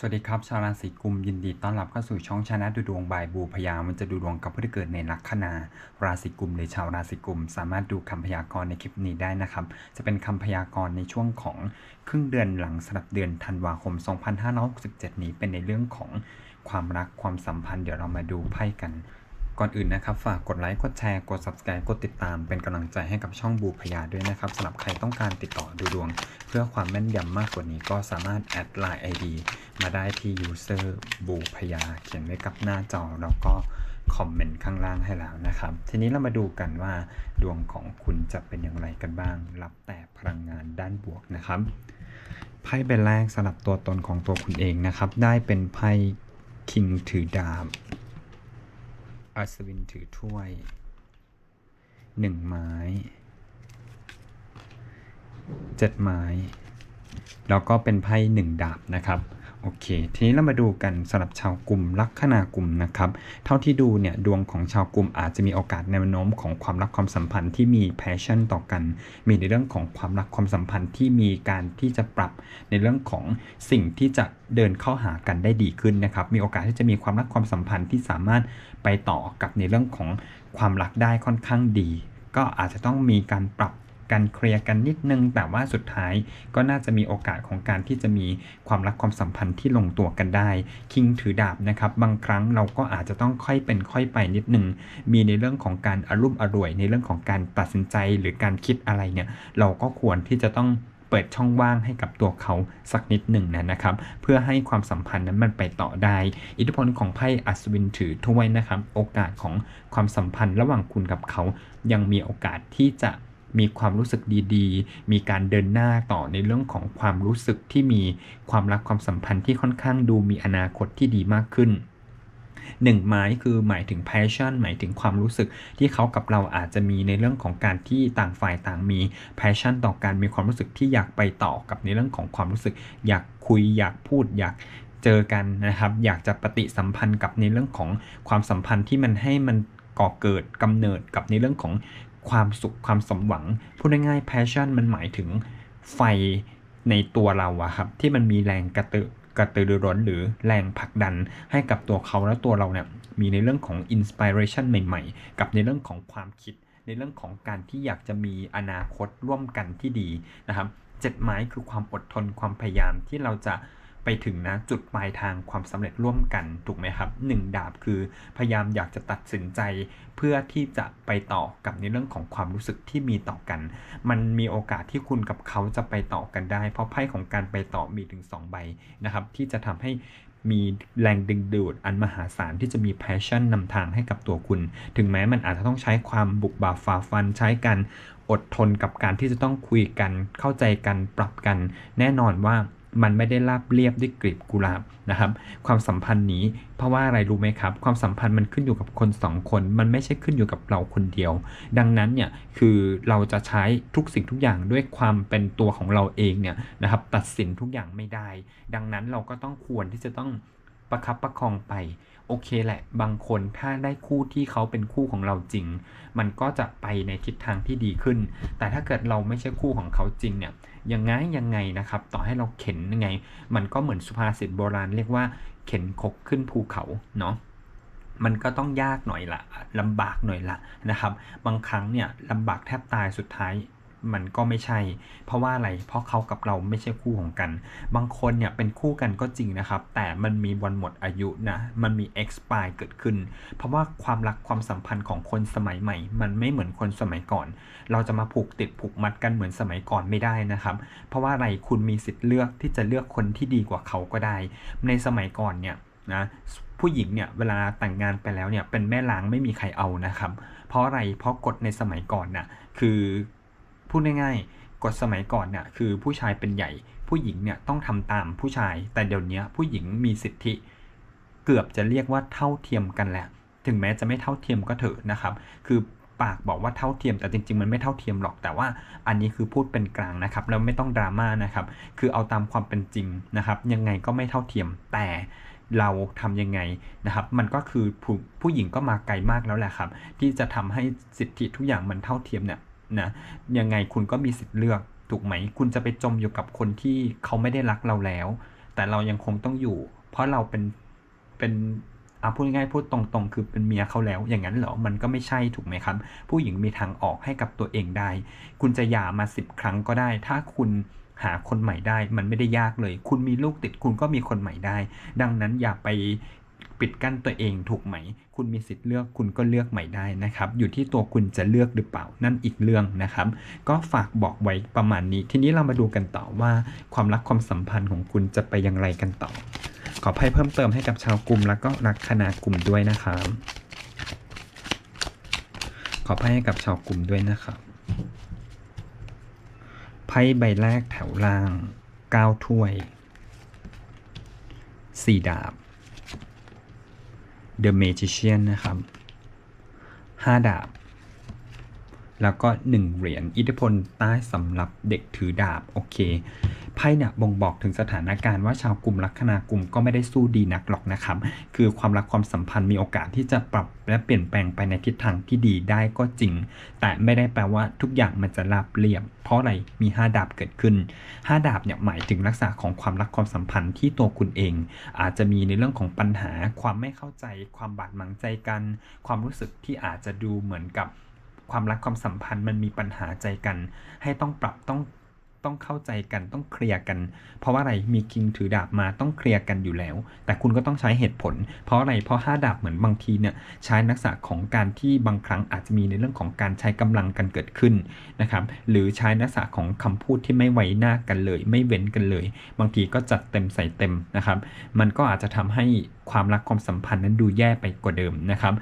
สวัสดีครับ ชาวราศีกุมยินดีต้อนรับเข้าสู่ช่องชนะดูดวงบายบูพยามันจะดูดวงกับผู้ที่เกิดในลัคนาราศีกุมหรือชาวราศีกุม สามารถดูคำพยากรณ์ในคลิปนี้ได้นะครับ จะเป็นคำพยากรณ์ในช่วงของครึ่งเดือนหลังสำหรับเดือนธันวาคม 2567 นี้เป็นในเรื่องของความรักความสัมพันธ์เดี๋ยวเรามาดูไพ่กัน ก่อนอื่นนะครับ ฝากกดไลค์ กดแชร์ กด subscribe กดติดตาม เป็นกำลังใจให้กับช่องบูพยาด้วยนะครับสำหรับใครต้องการติดต่อดูดวง เพื่อความแม่นยำมากกว่านี้ก็สามารถแอดไลน์ ID มาได้ที่ user บูพยา เขียนไว้กับหน้าจอแล้วก็คอมเมนต์ข้างล่างให้แล้วนะครับ ทีนี้เรามาดูกันว่า ดวงของคุณจะเป็นอย่างไรกันบ้าง รับแต่พลังงานด้านบวกนะครับไพ่ใบแรกสำหรับตัวตนของตัวคุณเองนะครับ ได้เป็นไพ่คิงถือดาบ อัศวินถือถ้วยหนึ่งไม้เจ็ดไม้ แล้วก็เป็นไพ่หนึ่งดาบนะครับ โอเค ทีนี้เรามาดูกันสำหรับชาวกลุ่มลัคนากลุ่มนะครับ เท่าที่ดูเนี่ยดวงของชาวกลุ่มอาจจะมีโอกาสแนวโน้มของความรักความสัมพันธ์ที่มี passion ต่อกัน มีในเรื่องของความรักความสัมพันธ์ที่มีการที่จะปรับในเรื่องของสิ่งที่จะเดินเข้าหากันได้ดีขึ้นนะครับ มีโอกาสที่จะมีความรักความสัมพันธ์ที่สามารถไปต่อกับในเรื่องของความรักได้ค่อนข้างดี ก็อาจจะต้องมีการปรับ การเคลียร์กันนิดนึง แต่ว่าสุดท้ายก็น่าจะมีโอกาสของการที่จะมีความรักความสัมพันธ์ที่ลงตัวกันได้ คิงถือดาบนะครับ บางครั้งเราก็อาจจะต้องค่อยเป็นค่อยไปนิดนึง มีในเรื่องของการอารุ่มอร่วย ในเรื่องของการตัดสินใจหรือการคิดอะไรเนี่ยเราก็ควรที่จะต้องเปิดช่องว่างให้กับตัวเขาสักนิดหนึ่งนะนะครับ เพื่อให้ความสัมพันธ์นั้นมันไปต่อได้ อิทธิพลของไพ่อัศวินถือถ้วยนะครับ โอกาสของความสัมพันธ์ระหว่างคุณกับเขายังมีโอกาสที่จะ มีความรู้สึกดีๆ มีการเดินหน้าต่อในเรื่องของความรู้สึกที่มีความรักความสัมพันธ์ที่ค่อนข้างดูมีอนาคตที่ดีมากขึ้นหนึ่งไม้คือหมายถึง passion หมายถึงความรู้สึกที่เขากับเราอาจจะมีในเรื่องของการที่ต่างฝ่ายต่างมี passion ต่อการมีความรู้สึกที่อยากไปต่อกับในเรื่องของความรู้สึก อยากคุยอยากพูดอยากเจอกันนะครับ อยากจะปฏิสัมพันธ์กับในเรื่องของความสัมพันธ์ที่มันให้มันก่อเกิดกำเนิดกับในเรื่องของ ความสุขความสมหวังพูดง่ายๆ passion มันหมายถึงไฟในตัวเราอะครับ ที่มันมีแรงกระตือกระตือรือร้นหรือแรงผลักดันให้กับตัวเขาและตัวเราเนี่ยมีในเรื่องของ inspiration ใหม่ๆ กับในเรื่องของความคิด ในเรื่องของการที่อยากจะมีอนาคตร่วมกันที่ดีนะครับเจ็ดไม้คือความอดทนความพยายามที่เราจะ ไปถึงนะจุดปลายทางความสำเร็จร่วมกันถูกไหมครับหนึ่งดาบคือพยายามอยากจะตัดสินใจ เพื่อที่จะไปต่อกับในเรื่องของความรู้สึกที่มีต่อกัน มันมีโอกาสที่คุณกับเขาจะไปต่อกันได้ เพราะไพ่ของการไปต่อมีถึง 2 ใบนะครับ ที่จะทำให้มีแรงดึงดูดอันมหาศาลที่จะมี passion นำทางให้กับตัวคุณ ถึงแม้มันอาจจะต้องใช้ความบุกบาฝ่าฟันใช้การอดทนกับการที่จะต้องคุยกันเข้าใจกันปรับกัน แน่นอนว่า มันไม่ได้ราบเรียบด้วยกลีบกุหลาบนะครับ ความสัมพันธ์นี้เพราะว่าอะไรรู้ไหมครับ ความสัมพันธ์มันขึ้นอยู่กับคนสองคน มันไม่ใช่ขึ้นอยู่กับเราคนเดียว ดังนั้นเนี่ยคือเราจะใช้ทุกสิ่งทุกอย่างด้วยความเป็นตัวของเราเองเนี่ยนะครับ ตัดสินทุกอย่างไม่ได้ ดังนั้นเราก็ต้องควรที่จะต้องประคับประคองไปโอเคแหละ บางคนถ้าได้คู่ที่เขาเป็นคู่ของเราจริง มันก็จะไปในทิศทางที่ดีขึ้น แต่ถ้าเกิดเราไม่ใช่คู่ของเขาจริงเนี่ย ยังไงยังไงนะครับ ต่อให้เราเข็นยังไง มันก็เหมือนสุภาษิตโบราณเรียกว่าเข็นคกขึ้นภูเขาเนาะมันก็ต้องยากหน่อยละลำบากหน่อยละนะครับ บางครั้งเนี่ยลำบากแทบตายสุดท้าย มันก็ไม่ใช่ เพราะว่าอะไร เพราะเขากับเราไม่ใช่คู่ของกัน บางคนเนี่ยเป็นคู่กันก็จริงนะครับ แต่มันมีวันหมดอายุนะ มันมี expire เกิดขึ้น เพราะว่าความรักความสัมพันธ์ของคนสมัยใหม่ มันไม่เหมือนคนสมัยก่อน เราจะมาผูกติดผูกมัดกันเหมือนสมัยก่อนไม่ได้นะครับ เพราะว่าอะไร คุณมีสิทธิ์เลือกที่จะเลือกคนที่ดีกว่าเขาก็ได้ ในสมัยก่อนเนี่ยนะผู้หญิงเนี่ยเวลาแต่งงานไปแล้วเนี่ยเป็นแม่ล้างไม่มีใครเอานะครับ เพราะอะไรเพราะกฎในสมัยก่อนน่ะคือ พูดง่ายๆกฎสมัยก่อนเนี่ยคือผู้ชายเป็นใหญ่ ผู้หญิงเนี่ยต้องทำตามผู้ชาย แต่เดี๋ยวนี้ผู้หญิงมีสิทธิ เกือบจะเรียกว่าเท่าเทียมกันแหละ ถึงแม้จะไม่เท่าเทียมก็เถอะนะครับ คือปากบอกว่าเท่าเทียมแต่จริง ๆ มันไม่เท่าเทียมหรอกแต่ว่าอันนี้คือพูดเป็นกลางนะครับแล้วไม่ต้องดราม่านะครับคือเอาตามความเป็นจริงนะครับยังไงก็ไม่เท่าเทียมแต่เราทำยังไงนะครับ มันก็คือผู้ผู้หญิงก็มาไกลมากแล้วแหละครับ ที่จะทำให้สิทธิทุกอย่างมันเท่าเทียมเนี่ย นะยังไงคุณก็มีสิทธิ์เลือกถูกไหม คุณจะไปจมอยู่กับคนที่เขาไม่ได้รักเราแล้ว แต่เรายังคงต้องอยู่ เพราะเราเป็นเป็นอาพูดง่ายพูดตรงๆ คือเป็นเมียเขาแล้ว อย่างนั้นเหรอ มันก็ไม่ใช่ถูกไหมครับ ผู้หญิงมีทางออกให้กับตัวเองได้ คุณจะหย่ามาสิบครั้งก็ได้ ถ้าคุณหาคนใหม่ได้ มันไม่ได้ยากเลย คุณมีลูกติดคุณก็มีคนใหม่ได้ ดังนั้นอย่าไป ปิดกั้นตัวเองถูกไหม คุณมีสิทธิ์เลือกคุณก็เลือกใหม่ได้นะครับ อยู่ที่ตัวคุณจะเลือกหรือเปล่านั่นอีกเรื่องนะครับ ก็ฝากบอกไว้ประมาณนี้ ทีนี้เรามาดูกันต่อว่าความรักความสัมพันธ์ของคุณจะไปอย่างไรกันต่อ ขอไพ่เพิ่มเติมให้กับชาวกลุ่มแล้วก็ลัคนากลุ่มด้วยนะครับขอไพ่ให้กับชาวกลุ่มด้วยนะครับไพ่ใบแรกแถวล่าง 9 ถ้วย 4 ดาบ The Magician นะครับ5ดาบ แล้วก็1เหรียญอิทธิพลใต้สำหรับเด็กถือดาบ โอเค ไพ่เนี่ยบ่งบอกถึงสถานการณ์ว่าชาวกลุ่มลัคนากลุ่มก็ไม่ได้สู้ดีนักหรอกนะครับ คือความรักความสัมพันธ์มีโอกาสที่จะปรับและเปลี่ยนแปลงไปในทิศทางที่ดีได้ก็จริง แต่ไม่ได้แปลว่าทุกอย่างมันจะราบเรียบ เพราะอะไรมี 5 ดาบเกิดขึ้น 5 ดาบเนี่ยหมายถึงลักษณะของความรักความสัมพันธ์ที่ตัวคุณเอง อาจจะมีในเรื่องของปัญหา ความไม่เข้าใจ ความบาดหมางใจกัน ความรู้สึกที่อาจจะดูเหมือนกับความรักความสัมพันธ์มันมีปัญหาใจกัน ให้ต้องปรับต้อง ต้องเข้าใจกันต้องเคลียร์กัน เพราะว่าอะไรมีคิงถือดาบมาต้องเคลียร์กันอยู่แล้ว แต่คุณก็ต้องใช้เหตุผล เพราะอะไรเพราะห้าดาบเหมือนบางทีเนี่ยใช้ลักษะของการที่บางครั้งอาจจะมีในเรื่องของการใช้กำลังกันเกิดขึ้นนะครับหรือใช้ลักษะของคำพูดที่ไม่ไว้หน้ากันเลย ไม่เว้นกันเลย บางทีก็จัดเต็มใส่เต็มนะครับมันก็อาจจะทำให้ความรักความสัมพันธ์นั้นดูแย่ไปกว่าเดิมนะครับ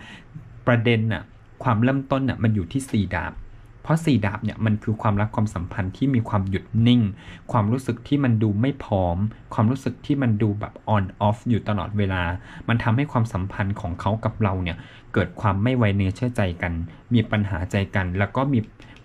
ประเด็นน่ะความเริ่มต้นน่ะมันอยู่ที่ 4 ดาบ เพราะ4ดาบเนี่ยมันคือความรักความสัมพันธ์ที่มีความหยุดนิ่ง ความรู้สึกที่มันดูไม่พร้อม ความรู้สึกที่มันดูแบบ on off อยู่ตลอดเวลา มันทำให้ความสัมพันธ์ของเขากับเราเนี่ยเกิดความไม่ไวเนื้อเชื่อใจกัน มีปัญหาใจกัน แล้วก็มี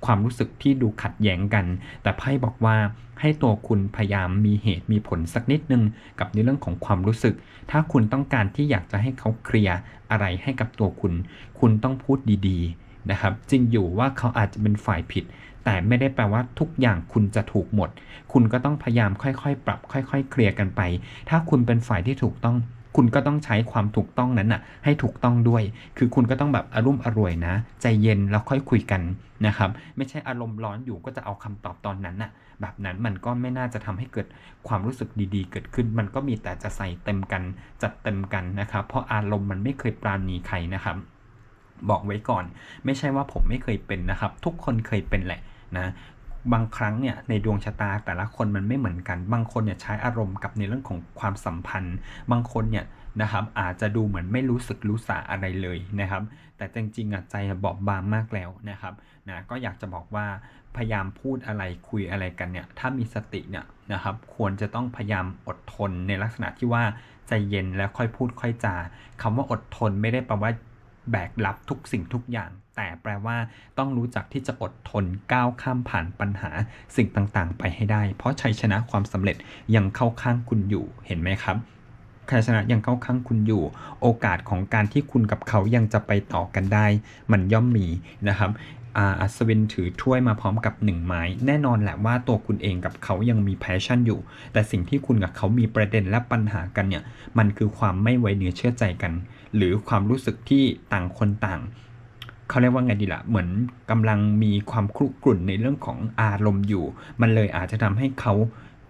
ความรู้สึกที่ดูขัดแย้งกัน แต่ไพ่บอกว่าให้ตัวคุณพยายามมีเหตุมีผลสักนิดนึงกับในเรื่องของความรู้สึก ถ้าคุณต้องการที่อยากจะให้เขาเคลียร์อะไรให้กับตัวคุณ คุณต้องพูดดีๆ นะครับจริงอยู่ว่าเขาอาจจะเป็นฝ่ายผิด แต่ไม่ได้แปลว่าทุกอย่างคุณจะถูกหมด คุณก็ต้องพยายามค่อยๆ ปรับ ค่อยๆ เคลียร์กันไป ถ้าคุณเป็นฝ่ายที่ถูกต้อง คุณก็ต้องใช้ความถูกต้องนั้นน่ะ ให้ถูกต้องด้วย คือคุณก็ต้องแบบอารมณ์อร่วยนะ ใจเย็นแล้วค่อยคุยกันนะครับ ไม่ใช่อารมณ์ร้อนอยู่ก็จะเอาคำตอบตอนนั้นน่ะ แบบนั้นมันก็ไม่น่าจะทำให้เกิดความรู้สึกดีๆ เกิดขึ้น มันก็มีแต่จะใส่เต็มกัน จัดเต็มกันนะครับ เพราะอารมณ์มันไม่เคยปราณีใครนะครับ บอกไว้ก่อน ไม่ใช่ว่าผมไม่เคยเป็นนะครับ ทุกคนเคยเป็นแหละนะบางครั้งเนี่ยในดวงชะตาแต่ละคนมันไม่เหมือนกัน บางคนเนี่ยใช้อารมณ์กับในเรื่องของความสัมพันธ์ บางคนเนี่ยนะครับอาจจะดูเหมือนไม่รู้สึกรู้สาอะไรเลยนะครับ แต่จริงๆอะใจบอบบางมากแล้วนะครับนะก็อยากจะบอกว่าพยายามพูดอะไรคุยอะไรกันเนี่ยถ้ามีสติเนี่ยนะครับควรจะต้องพยายามอดทนในลักษณะที่ว่าใจเย็นแล้วค่อยพูดค่อยจาคำว่าอดทนไม่ได้แปลว่า แบกรับทุกสิ่งทุกอย่าง แต่แปลว่าต้องรู้จักที่จะอดทนก้าวข้ามผ่านปัญหาสิ่งต่างๆ ไปให้ได้ เพราะชัยชนะความสำเร็จยังเข้าข้างคุณอยู่เห็นไหมครับชัยชนะยังเข้าข้างคุณอยู่ โอกาสของการที่คุณกับเขายังจะไปต่อกันได้ มันย่อมมีนะครับ อาอัศวินถือถ้วยมาพร้อมกับหนึ่งไม้ แน่นอนแหละว่าตัวคุณเองกับเขายังมีแพชชั่นอยู่ แต่สิ่งที่คุณกับเขามีประเด็นและปัญหากันเนี่ย มันคือความไม่ไว้เนื้อเชื่อใจกัน หรือความรู้สึกที่ต่างคนต่างเขาเรียกว่าไงดีละ่ะ เหมือนกำลังมีความครุกรุ่นในเรื่องของอารมณ์อยู่ มันเลยอาจจะทำให้เขา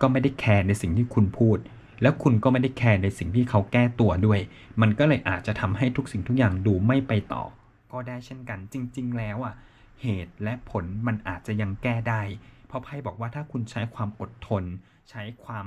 ก็ไม่ได้แคร์ในสิ่งที่คุณพูด แล้วคุณก็ไม่ได้แคร์ในสิ่งที่เขาแก้ตัวด้วย มันก็เลยอาจจะทำให้ทุกสิ่งทุกอย่างดูไม่ไปต่อ ก็ได้เช่นกัน จริง ๆ แล้วอะ เหตุและผลมันอาจจะยังแก้ได้ เพราะไพ่บอกว่าถ้าคุณใช้ความอดทน ใช้ความ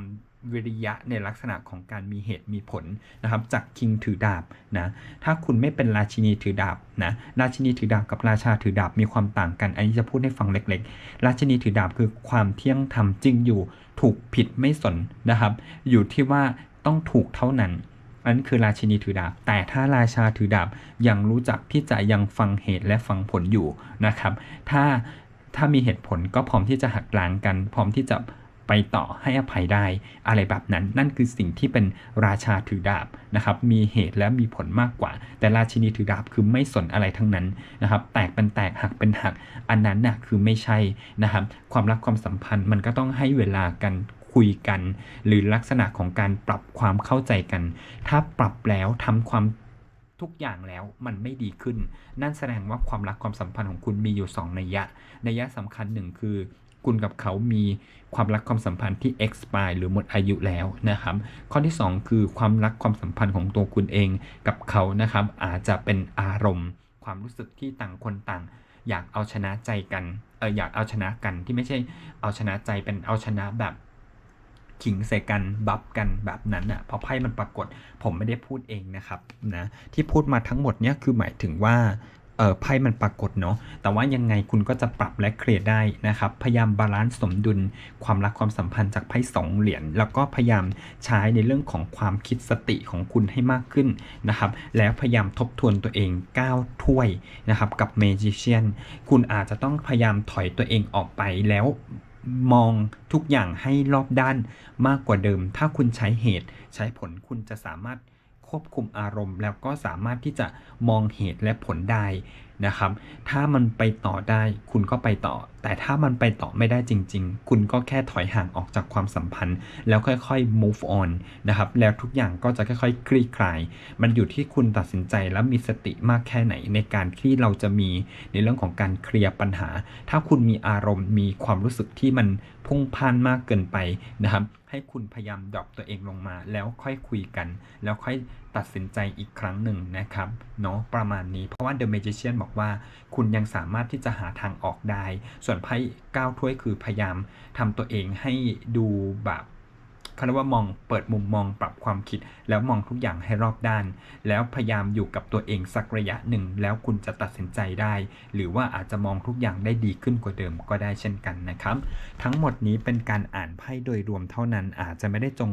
วิริยะในลักษณะของการมีเหตุมีผลนะครับ จากคิงถือดาบนะถ้าคุณไม่เป็นราชินีถือดาบนะราชินีถือดาบกับราชาถือดาบมีความต่างกัน อันนี้จะพูดให้ฟังเล็ก ๆ ราชินีถือดาบคือความเที่ยงธรรมจริงอยู่ถูกผิดไม่สนนะครับ อยู่ที่ว่าต้องถูกเท่านั้น อันนั้นคือราชินีถือดาบ แต่ถ้าราชาถือดาบยังรู้จักที่จะยังฟังเหตุและฟังผลอยู่นะครับ ถ้าถ้ามีเหตุผลก็พร้อมที่จะหักล้างกัน พร้อมที่จะไปต่อให้อภัยได้อะไรแบบนั้น นั่นคือสิ่งที่เป็นราชาถือดาบนะครับมีเหตุและมีผลมากกว่า แต่ราชินีถือดาบคือไม่สนอะไรทั้งนั้นนะครับแตกเป็นแตกหักเป็นหัก อันนั้นน่ะคือไม่ใช่นะครับความรักความสัมพันธ์มันก็ต้องให้เวลากัน คุยกัน หรือลักษณะของการปรับความเข้าใจกัน ถ้าปรับแล้วทำความทุกอย่างแล้วมันไม่ดีขึ้น นั่นแสดงว่าความรักความสัมพันธ์ของคุณมีอยู่สองนัยยะ นัยยะสำคัญหนึ่งคือคุณกับเขามีความรักความสัมพันธ์ที่ expire หรือหมดอายุแล้วนะครับ ข้อที่ 2 คือความรักความสัมพันธ์ของตัวคุณเองกับเขานะครับ อาจจะเป็นอารมณ์ ความรู้สึกที่ต่างคนต่าง อยากเอาชนะใจกันเอออยากเอาชนะกันที่ไม่ใช่เอาชนะใจเป็นเอาชนะแบบ ขิงใส่กันบัฟกันแบบนั้นอะเพราะไพ่มันปรากฏผมไม่ได้พูดเองนะครับนะที่พูดมาทั้งหมดเนี่ยคือหมายถึงว่าเออไพ่มันปรากฏเนาะแต่ว่ายังไงคุณก็จะปรับและเคลียร์ได้นะครับ พยายามบาลานซ์สมดุลความรักความสัมพันธ์จากไพ่สองเหรียญแล้วก็พยายามใช้ในเรื่องของความคิดสติของคุณให้มากขึ้นนะครับ แล้วพยายามทบทวนตัวเองก้าถ้วยนะครับ กับเมจิเชียนคุณอาจจะต้องพยายามถอยตัวเองออกไปแล้ว มองทุกอย่างให้รอบด้านมากกว่าเดิม ถ้าคุณใช้เหตุใช้ผลคุณจะสามารถควบคุมอารมณ์ แล้วก็สามารถที่จะมองเหตุและผลได้นะครับ ถ้ามันไปต่อได้คุณก็ไปต่อ แต่ถ้ามันไปต่อไม่ได้จริง ๆ คุณก็แค่ถอยห่างออกจากความสัมพันธ์ แล้วค่อยๆ move on นะครับ แล้วทุกอย่างก็จะค่อยๆ คลี่คลาย มันอยู่ที่คุณตัดสินใจและมีสติมากแค่ไหน ในการที่เราจะมีในเรื่องของการเคลียร์ปัญหา ถ้าคุณมีอารมณ์มีความรู้สึกที่มันพุ่งพ่านมากเกินไปนะครับ ให้คุณพยายามดรอปตัวเองลงมา แล้วค่อยคุยกัน แล้วค่อยตัดสินใจอีกครั้งหนึ่งนะครับเนาะประมาณนี้เพราะว่า The Magician บอกว่า คุณยังสามารถที่จะหาทางออกได้ส่วนไพ่ก้าวถ้วยคือพยายามทำตัวเองให้ดูแบบเขาเรียกว่ามองเปิดมุมมองปรับความคิด แล้วมองทุกอย่างให้รอบด้าน แล้วพยายามอยู่กับตัวเองสักระยะหนึ่ง แล้วคุณจะตัดสินใจได้ หรือว่าอาจจะมองทุกอย่างได้ดีขึ้นกว่าเดิมก็ได้เช่นกันนะครับ ทั้งหมดนี้เป็นการอ่านไพ่โดยรวมเท่านั้น อาจจะไม่ได้จง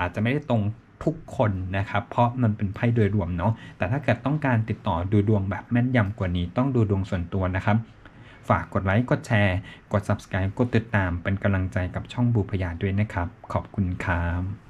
อาจจะไม่ได้ตรงทุกคนนะครับ เพราะมันเป็นไพ่โดยรวมเนาะแต่ถ้าเกิดต้องการติดต่อดูดวงแบบแม่นยำกว่านี้ ต้องดูดวงส่วนตัวนะครับ ฝากกดไลค์ กดแชร์ กด subscribe กดติดตามเป็นกำลังใจกับช่องบูพยาด้วยนะครับ ขอบคุณครับ